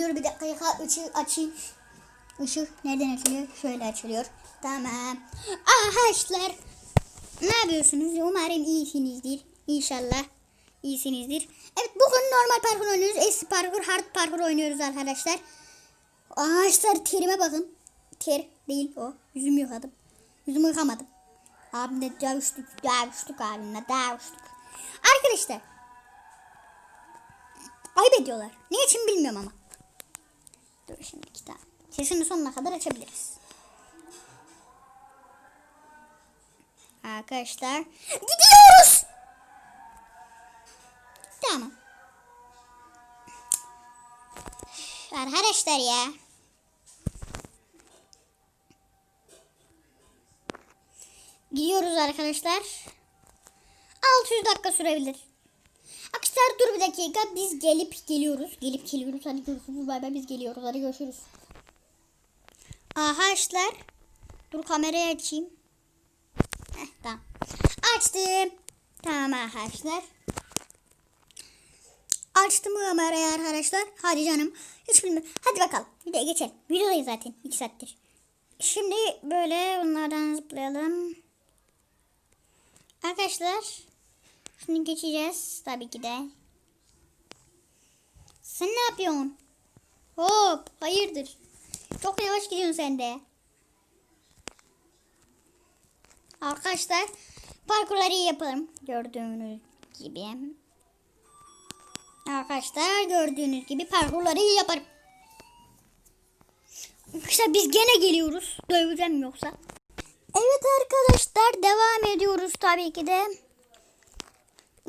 Dur bir dakika ışığı açayım. Işık nereden açılıyor? Şöyle açılıyor. Tamam. Arkadaşlar ne yapıyorsunuz? Umarım iyisinizdir. İnşallah iyisinizdir. Evet bugün normal parkur oynuyoruz. Eski parkur, hard parkur oynuyoruz arkadaşlar. Ağaçlar terime bakın. Ter değil o. Yüzümü yıkadım. Yüzümü yıkamadım. Abimle dövüştük, dövüştük abimle dövüştük. Arkadaşlar. Ayıp ediyorlar. Ne için bilmiyorum ama. Dur şimdi iki tane. Sesini sonuna kadar açabiliriz. Arkadaşlar. Gidiyoruz. Tamam. Arkadaşlar ya. Gidiyoruz arkadaşlar. 600 dakika sürebilir. Arkadaşlar dur bir dakika. Biz gelip geliyoruz. Gelip geliyoruz. Hadi görüşürüz. Bay bay biz geliyoruz. Hadi görüşürüz. Arkadaşlar. Dur kamerayı açayım. Heh, tamam. Açtım. Tamam arkadaşlar. Açtım kamerayı arkadaşlar. Hadi canım. Hiç bilmiyorum. Hadi bakalım. Videoya geçelim. Videodayız zaten. 2 saattir. Şimdi böyle bunlardan zıplayalım. Arkadaşlar. Şimdi geçeceğiz. Tabii ki de. Sen ne yapıyorsun? Hop. Hayırdır? Çok yavaş gidiyorsun sen de. Arkadaşlar parkurları yapalım. Gördüğünüz gibi. Arkadaşlar gördüğünüz gibi parkurları yaparım. Arkadaşlar biz gene geliyoruz. Döveceğim yoksa. Evet arkadaşlar devam ediyoruz tabii ki de.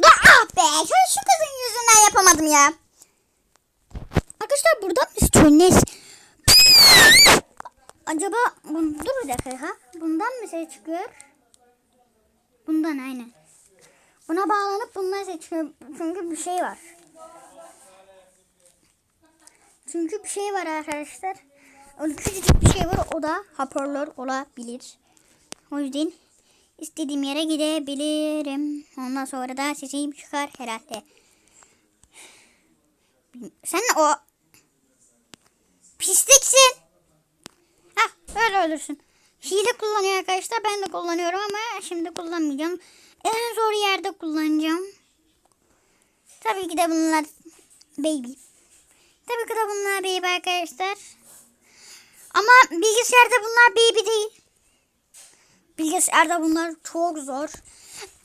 Ah be şu, kızın yüzünden yapamadım ya. Arkadaşlar buradan mı istiyorsunuz? Acaba dur bir dakika. Bundan mı ses çıkıyor? Bundan aynen. Buna bağlanıp bundan ses çıkıyor. Çünkü bir şey var. Çünkü bir şey var arkadaşlar. Küçücük bir şey var. O da hoparlör olabilir. O yüzden istediğim yere gidebilirim. Ondan sonra da sesim çıkar herhalde. Sen o pisliksin. Hah böyle ölürsün. Hile kullanıyor arkadaşlar. Ben de kullanıyorum ama şimdi kullanmayacağım. En zor yerde kullanacağım. Tabii ki de bunlar baby. Tabii ki de bunlar baby arkadaşlar. Ama bilgisayarda bunlar baby değil. Bilgisayarda bunlar çok zor.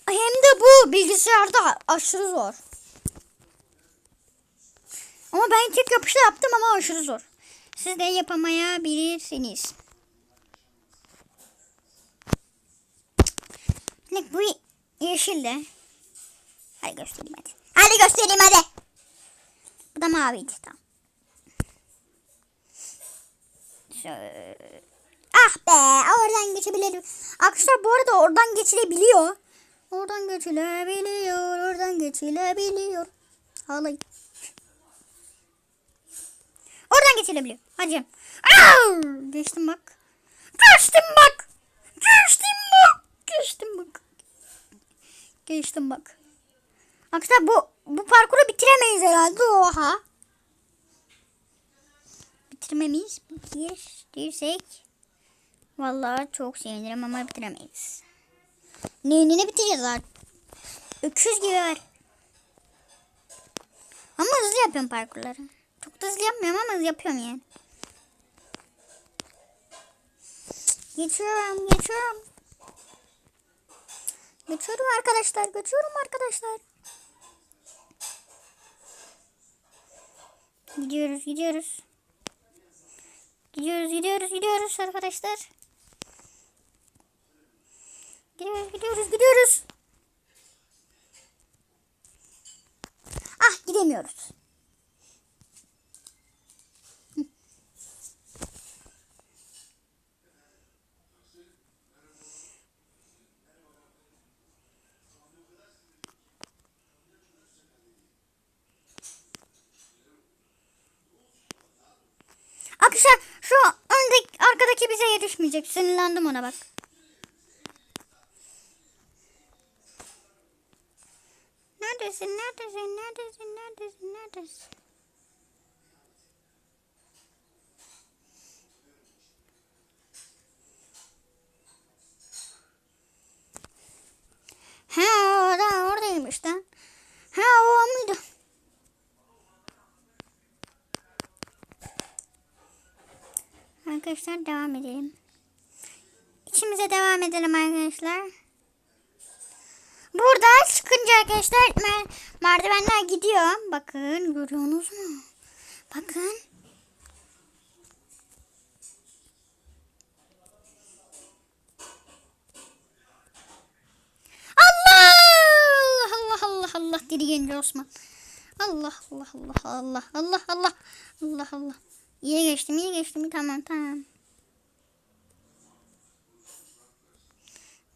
Hem de bu bilgisayarda aşırı zor. Ama ben tek yapışla yaptım ama aşırı zor. Siz de yapamayabilirsiniz. Ne bu yeşil de. Hadi göstereyim hadi. Hadi göstereyim hadi. Bu da maviydi tamam. Şöyle. Ah be oradan geçebilirim. Arkadaşlar bu arada oradan geçilebiliyor. Oradan geçilebiliyor. Oradan geçilebiliyor. Ağlayın. Oradan geçilebiliyor. Hadi! Geçtim bak. Geçtim bak. Geçtim bak. Geçtim bak. Geçtim bak. Arkadaşlar bu bu parkuru bitiremeyiz herhalde. Oha. Bitirmemeyiz. Bitirsek. Vallahi çok sevinirim ama bitiremeyiz. Neyini ne bitireceğiz artık? Öküz gibi var. Ama hızlı yapıyorum parkurları. Çok da hızlı yapmıyorum ama hızlı yapıyorum yani. Geçiyorum, geçiyorum. Geçiyorum arkadaşlar, geçiyorum arkadaşlar. Gidiyoruz, gidiyoruz. Gidiyoruz, gidiyoruz, gidiyoruz arkadaşlar. Gidiyoruz, gidiyoruz, gidiyoruz. Ah, gidemiyoruz. Arkadaşlar şu öndeki arkadaki bize yetişmeyecek. Sinirlendim ona bak. Neredesin? Neredesin? Neredesin? Neredesin? Neredesin? Ha orada oradaymış lan. Ha o muydu? Arkadaşlar devam edelim. İçimize devam edelim arkadaşlar. Burada çıkınca arkadaşlar mer- merdivenler gidiyor. Bakın görüyorsunuz mu? Bakın. Allah! Allah Allah Allah dedi genç Osman. Allah Allah Allah Allah Allah Allah Allah Allah. İyi geçtim iyi geçtim tamam tamam.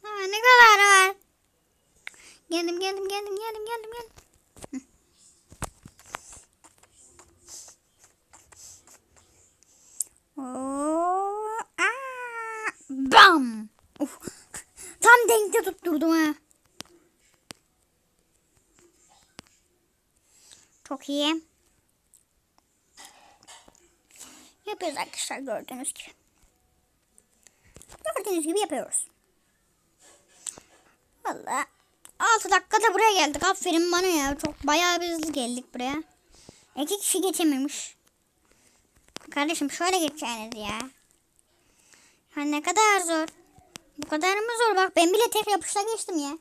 Aa, ne kadar var? Geldim geldim geldim geldim geldim geldim. Hı. Oo, aa, bam. Uf. Tam denkte tutturdum ha. Çok iyi. Yapıyoruz arkadaşlar gördüğünüz gibi. Gördüğünüz gibi yapıyoruz. Valla 6 dakikada buraya geldik. Aferin bana ya. Çok bayağı bir hızlı geldik buraya. İki kişi geçememiş. Kardeşim şöyle geçeceğiniz ya. Ya ne kadar zor. Bu kadar mı zor? Bak ben bile tek yapışla geçtim ya.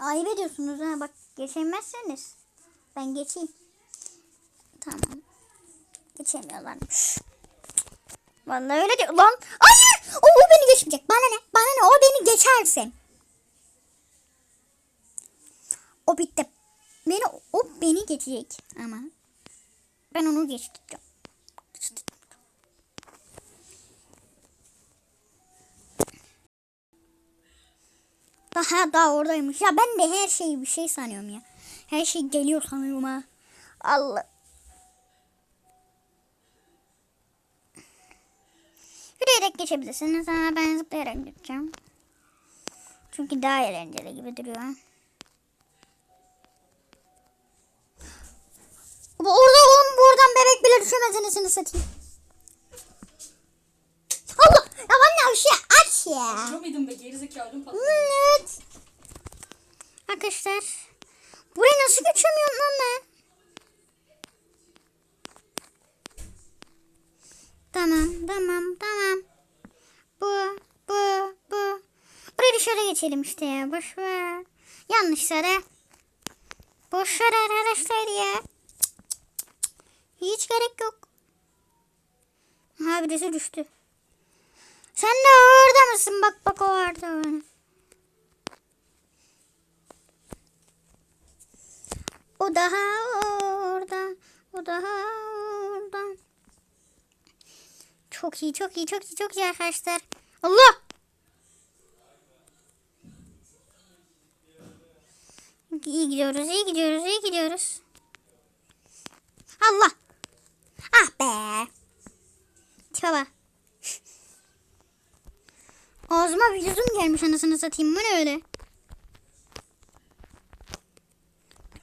Ayıp ediyorsunuz ha. Bak geçemezseniz. Ben geçeyim. Tamam. Geçemiyorlarmış. Vallahi öyle diyor. Lan hayır. O, o beni geçmeyecek. Bana ne? Bana ne? O beni geçersin. O bitti. Beni, o beni geçecek ama. Ben onu geçtim. Daha daha oradaymış. Ya ben de her şeyi bir şey sanıyorum ya. Her şey geliyor sanıyorum ha. Allah. Yürüyerek geçebilirsiniz ama ben zıplayarak geçeceğim. Çünkü daha eğlenceli gibi duruyor. Bu orada oğlum buradan bebek bile düşemez anasını satayım. Allah! Ya bana bir şey aç ya. Muydun be gerizekalı patladı. Evet. Arkadaşlar. Buraya nasıl geçemiyorum lan ben? Tamam, tamam, tamam. Bu, bu, bu. Buraya dışarı geçelim işte ya. Boş ver. Yanlış sıra. Boş ver arkadaşlar ya. Hiç gerek yok. Birisi düştü. Sen de orada mısın? Bak bak o orada. O daha orada. O daha orada. Çok iyi, çok iyi, çok iyi, çok iyi arkadaşlar. Allah! İyi gidiyoruz, iyi gidiyoruz, iyi gidiyoruz. Allah! Ah be! Tipe. Ağzıma bir yüzüm gelmiş anasını satayım. Bu ne öyle?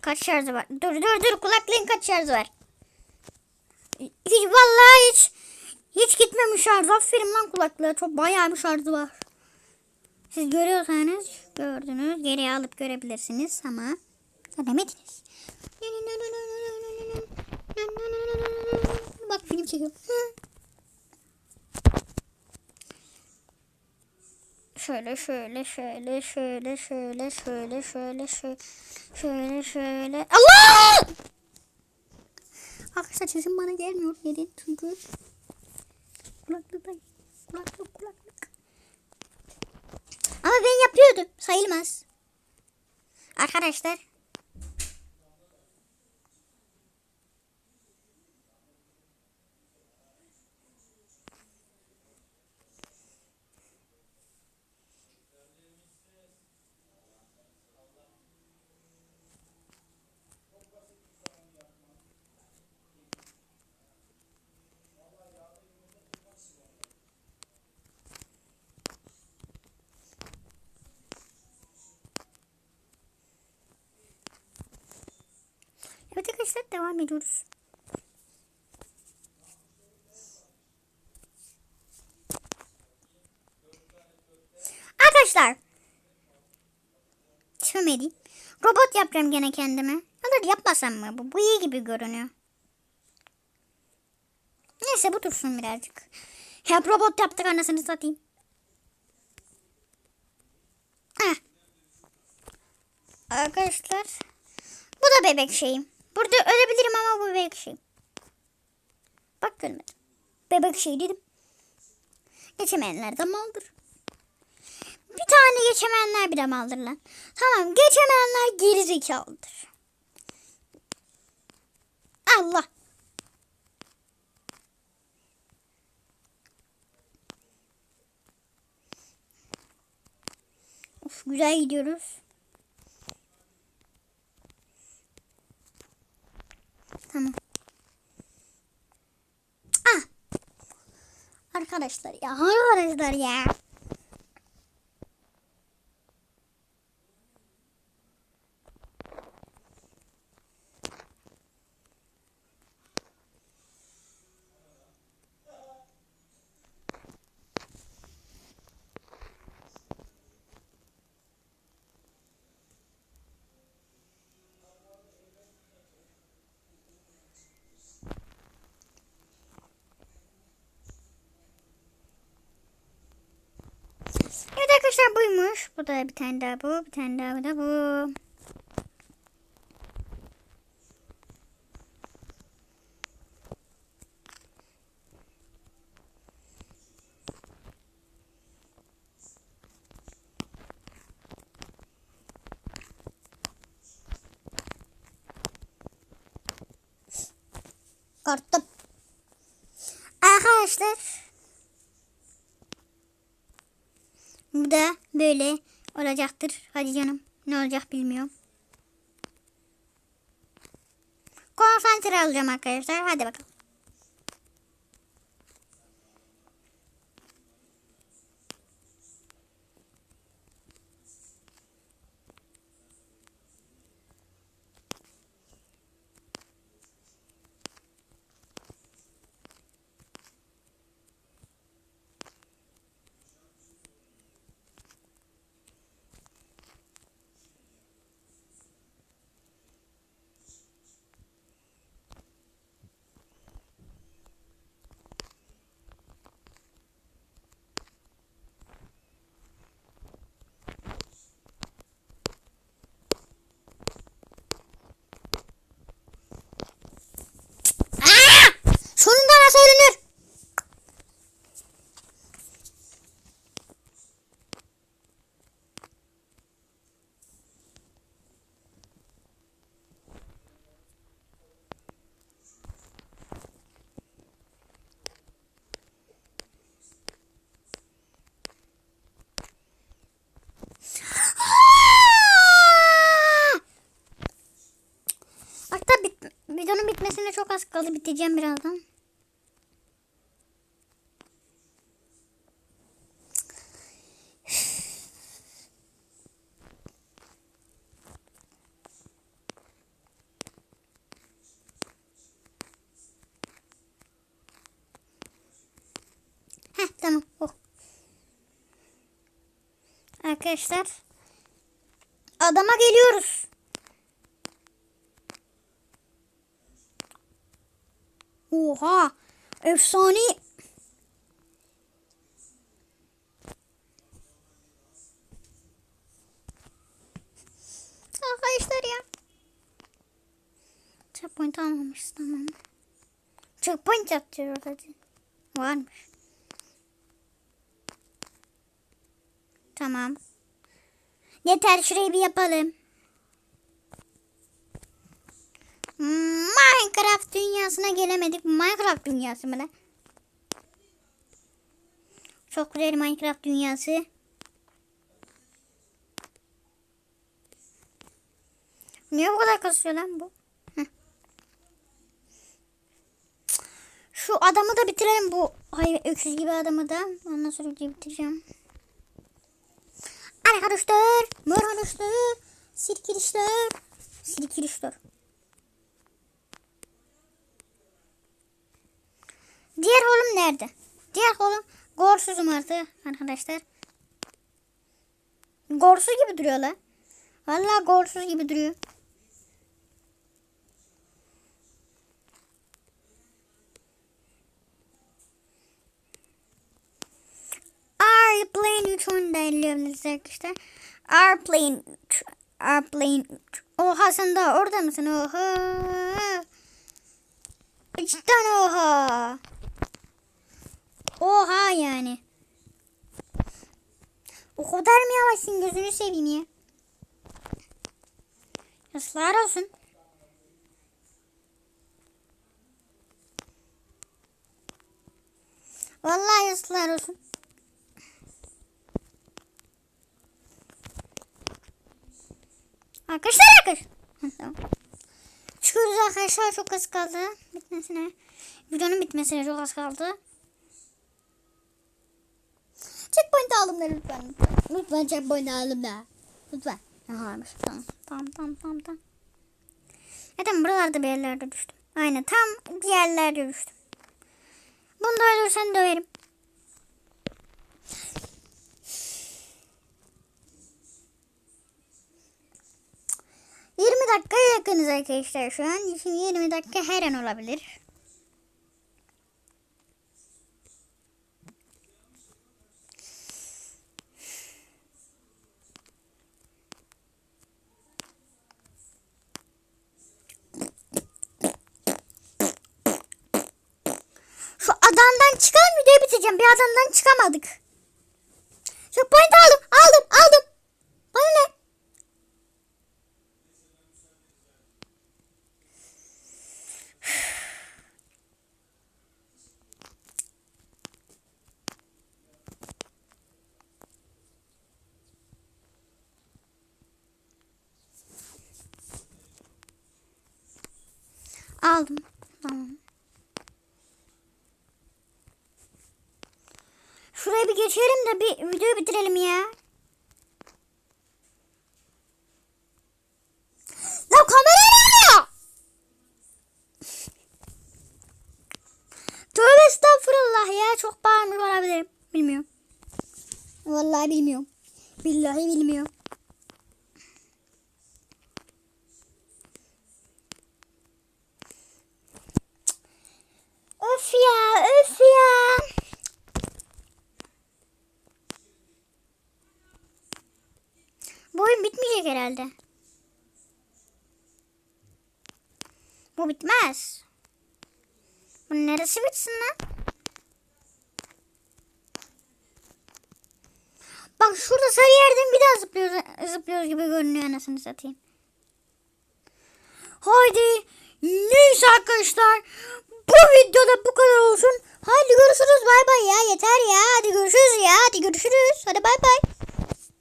Kaç şarjı var? Dur dur dur kulaklığın kaç şarjı var? Hiç vallahi hiç hiç gitmemiş şarj. Aferin lan kulaklığa. Çok bayağı bir şarjı var. Siz görüyorsanız gördünüz. Geriye alıp görebilirsiniz ama göremediniz. Bak film çekiyorum. Şöyle şöyle şöyle şöyle şöyle şöyle şöyle şöyle şöyle Allah! Arkadaşlar sesim bana gelmiyor. Neden? Çünkü kulaklıktayım. Kulaklık kulaklık. Ama ben yapıyordum. Sayılmaz. Arkadaşlar. Arkadaşlar devam ediyoruz. Arkadaşlar. Söylemeyeyim. Robot yapacağım gene kendime. Alır yapmasam mı bu? Bu iyi gibi görünüyor. Neyse bu dursun birazcık. Hep robot yaptık anasını satayım. Ah. Arkadaşlar. Bu da bebek şeyim. Burada ölebilirim ama bu bebek şeyim. Bak görmedim. Bebek şey dedim. Geçemeyenler de maldır. Bir tane geçemeyenler bile maldır lan. Tamam geçemeyenler geri zekalıdır. Allah. Of, güzel gidiyoruz. Tamam. Ah. Arkadaşlar ya arkadaşlar ya. Evet arkadaşlar buymuş. Bu da bir tane daha bu. Bir tane daha bu da bu. Karttım. Arkadaşlar Bu da böyle olacaktır. Hadi canım. Ne olacak bilmiyorum. Konsantre alacağım arkadaşlar. Hadi bakalım. Aa! Sonunda nasıl ölünür? Aa! Hatta bit videonun bitmesine çok az kaldı. Biteceğim birazdan. Heh tamam. Oh. Arkadaşlar. Adama geliyoruz. Oha! Efsane! Arkadaşlar ya. Checkpoint almamışız tamam. Checkpoint atıyor hadi. Varmış. Tamam. Yeter şurayı bir yapalım. Minecraft dünyasına gelemedik. Minecraft dünyası mı lan? Çok güzel Minecraft dünyası. Niye bu kadar kasıyor lan bu? Heh. Şu adamı da bitirelim bu. Hayır öküz gibi adamı da. Ondan sonra videoyu bitireceğim. Arkadaşlar. Arkadaşlar. Sirkilişler. Sirkilişler. Diğer holum nerede? Diğer holum gorsuzum artık arkadaşlar. Gorsuz gibi duruyor lan. Vallahi gorsuz gibi duruyor. 3 oyunu da elleyebiliriz arkadaşlar. Airplane 3. Airplane 3. Oha sen daha orada mısın? Oha. Cidden oha. Oha yani. O kadar mı yavaşsın gözünü seveyim ya. Yazıklar olsun. Vallahi yazıklar olsun. Arkadaşlar arkadaşlar. Tamam. Çıkıyoruz arkadaşlar çok az kaldı bitmesine. Videonun bitmesine çok az kaldı. Da lütfen. Lütfen, lütfen checkpoint aldım da. Lütfen. Yaharmış. Tamam. Tamam tamam tamam. tamam. Zaten buralarda bir yerlerde düştüm. Aynen tam bir yerlerde düştüm. Bunu da öldürsen döverim. Yirmi dakika yakınız arkadaşlar şu an. Şimdi 20 dakika her an olabilir. Şu adamdan çıkalım videoyu bitireceğim. Bir adamdan çıkamadık. Şu point aldım. Aldım. Aldım. Bana ne? Aldım. Tamam. Şuraya bir geçelim de bir videoyu bitirelim ya. Lan kamera yanıyor. Tövbe estağfurullah ya. Çok bağırmış olabilirim. Bilmiyorum. Vallahi bilmiyorum. Billahi bilmiyorum. Öf ya, öf ya. Oyun bitmeyecek herhalde. Bu bitmez. Bu neresi bitsin lan? Bak şurada sarı yerden bir daha zıplıyoruz, zıplıyoruz gibi görünüyor anasını satayım. Haydi. Neyse arkadaşlar. Bu videoda bu kadar olsun. Hadi görüşürüz bay bay ya yeter ya. Hadi görüşürüz ya. Hadi görüşürüz. Hadi bay bay.